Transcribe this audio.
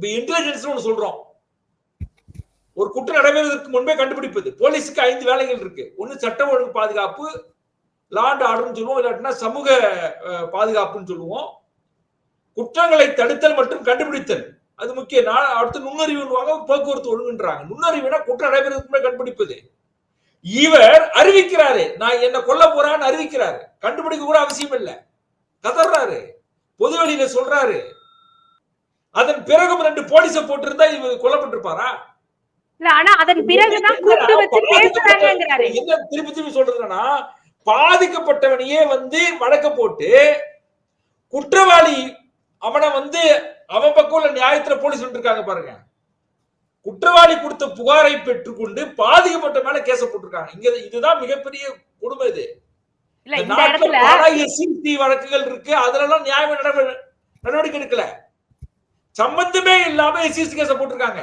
இப்ப இன்டெலிஜென்ஸ் ஒன்று சொல்றோம். ஒரு குற்றம் நடைபெறுவதற்கு முன்பே கண்டுபிடிப்பது. போலீஸுக்கு ஐந்து வேலைகள் இருக்கு. ஒன்று சட்ட ஒழுங்கு பாதுகாப்பு லாண்ட் ஆர்டர்னு சொல்லுவோம். இல்லாட்டினா சமூக பாதுகாப்புன்னு சொல்லுவோம். குற்றங்களை தடுத்தல் மற்றும் கண்டுபிடித்தல். அது முக்கிய நான் அடுத்து நுண்ணறிவுவாங்க போக்குவரத்து ஒழுங்குன்றாங்க. நுண்ணறிவுனா குற்றம் நடைபெறுவதற்கு முன்பே கண்டுபிடிப்பது. இவர் அறிவிக்கிறாரு. நான் என்ன கொல்ல போறான்னு அறிவிக்கிறாரு. கண்டுபிடிக்க கூட அவசியம் இல்லை. கதறாரு பொது வெளியில சொல்றாரு. அதன் பிறகும் ரெண்டு போலீஸ போட்டிருந்தா இவர் கொல்லப்பட்டிருப்பாரா? ஆனா அதன் பிறகுதான் என்ன திருப்பி திருப்பி சொல்றதுன்னா பாதிக்கப்பட்டவனையே வந்து வழக்க போட்டு குற்றவாளி அவனை வந்து அவன் பக்கம் உள்ள நியாயத்துல போலீஸ் இருக்காங்க பாருங்க. குற்றவாளி கொடுத்த புகாரை பெற்றுக்கொண்டு பாதிக்கப்பட்ட மேல கேச போட்டிருக்காங்க. இங்க இதுதான் மிகப்பெரிய கொடுமை இது. வழக்குகள் இருக்கு. அதுலலாம் நியாயமா நடவ- நடவடிக்கை எடுக்கல. சம்பந்தமே இல்லாம எஸ்சிஎஸ்டி கேஸ போட்டிருக்காங்க.